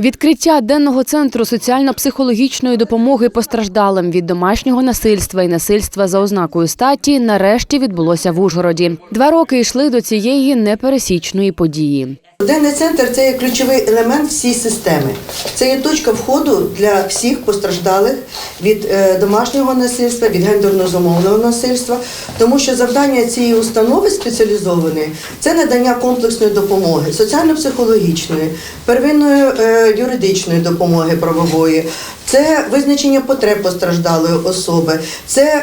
Відкриття денного центру соціально-психологічної допомоги постраждалим від домашнього насильства і насильства за ознакою статі нарешті відбулося в Ужгороді. Два роки йшли до цієї непересічної події. Денний центр це є ключовий елемент всієї системи. Це є точка входу для всіх постраждалих від е, домашнього насильства, від гендерно зумовленого насильства, тому що завдання цієї установи спеціалізованої це надання комплексної допомоги, соціально-психологічної, первинної е, юридичної допомоги правової. Це визначення потреб постраждалої особи, це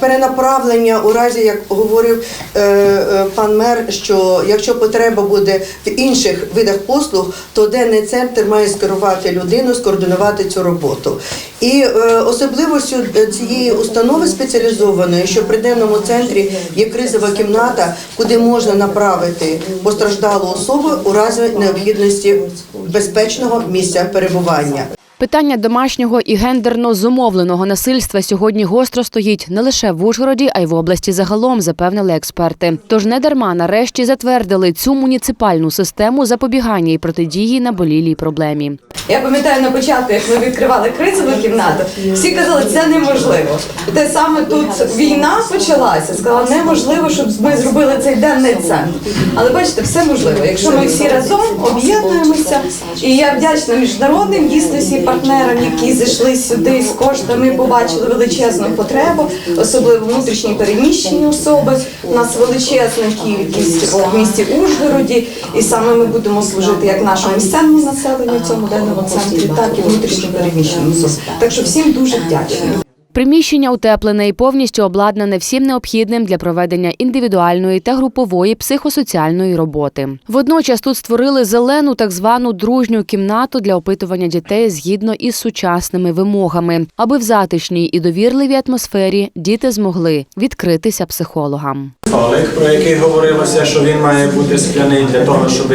перенаправлення у разі, як говорив е, е, пан мер, що якщо потреба буде в інших видах послуг, то денний центр має скерувати людину, скоординувати цю роботу. І е, особливостю цієї установи спеціалізованої, що при денному центрі є кризова кімната, куди можна направити постраждалу особу у разі необхідності безпечного місця перебування. Питання домашнього і гендерно зумовленого насильства сьогодні гостро стоїть не лише в Ужгороді, а й в області загалом, запевнили експерти. Тож не дарма нарешті затвердили цю муніципальну систему запобігання і протидії наболілій проблемі. Я пам'ятаю на початку, як ми відкривали кризову кімнату, всі казали, це неможливо. Те саме тут війна почалася. Сказала, неможливо, щоб ми зробили цей денний центр. Але бачите, все можливо. Якщо ми всі разом об'єднуємося, і я вдячна міжнародним дійсності партнерам, які зайшли сюди з коштами, побачили величезну потребу, особливо внутрішні переміщені особи. У нас величезна кількість в місті Ужгороді, і саме ми будемо служити як нашому місцевому населенню цьому денному центрі, так і внутрішньо переміщеним. Так що всім дуже вдячна. Приміщення утеплене і повністю обладнане всім необхідним для проведення індивідуальної та групової психосоціальної роботи. Водночас тут створили зелену так звану дружню кімнату для опитування дітей згідно із сучасними вимогами, аби в затишній і довірливій атмосфері діти змогли відкритися психологам. Столик, про який говорилося, що він має бути скляний для того, щоб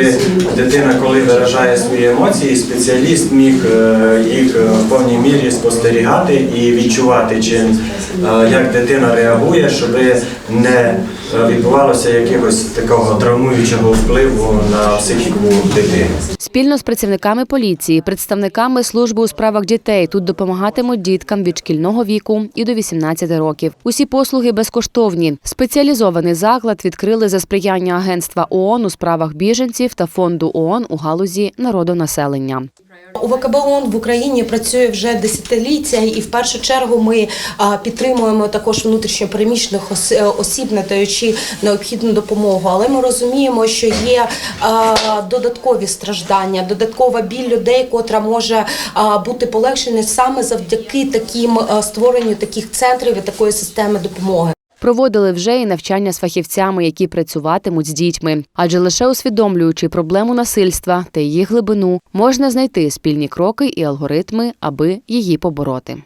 дитина, коли виражає свої емоції, спеціаліст міг е, їх в повній мірі спостерігати і відчувати, чи е, як дитина реагує, щоб не відбувалося якогось такого травмуючого впливу на психіку дитини. Спільно з працівниками поліції, представниками служби у справах дітей тут допомагатимуть діткам від шкільного віку і до 18 років. Усі послуги безкоштовні. Спеціалізований заклад відкрили за сприяння агентства ООН у справах біженців та фонду ООН у галузі народонаселення. УВКБ ООН в Україні працює вже десятиліття, і в першу чергу ми підтримуємо також внутрішньо переміщених ос- е, осіб, надаючи необхідну допомогу. Але ми розуміємо, що є додаткові страждання, додаткова біль людей, котра може бути полегшена саме завдяки таким створенню таких центрів і такої системи допомоги. Проводили вже і навчання з фахівцями, які працюватимуть з дітьми. Адже лише усвідомлюючи проблему насильства та її глибину, можна знайти спільні кроки і алгоритми, аби її побороти.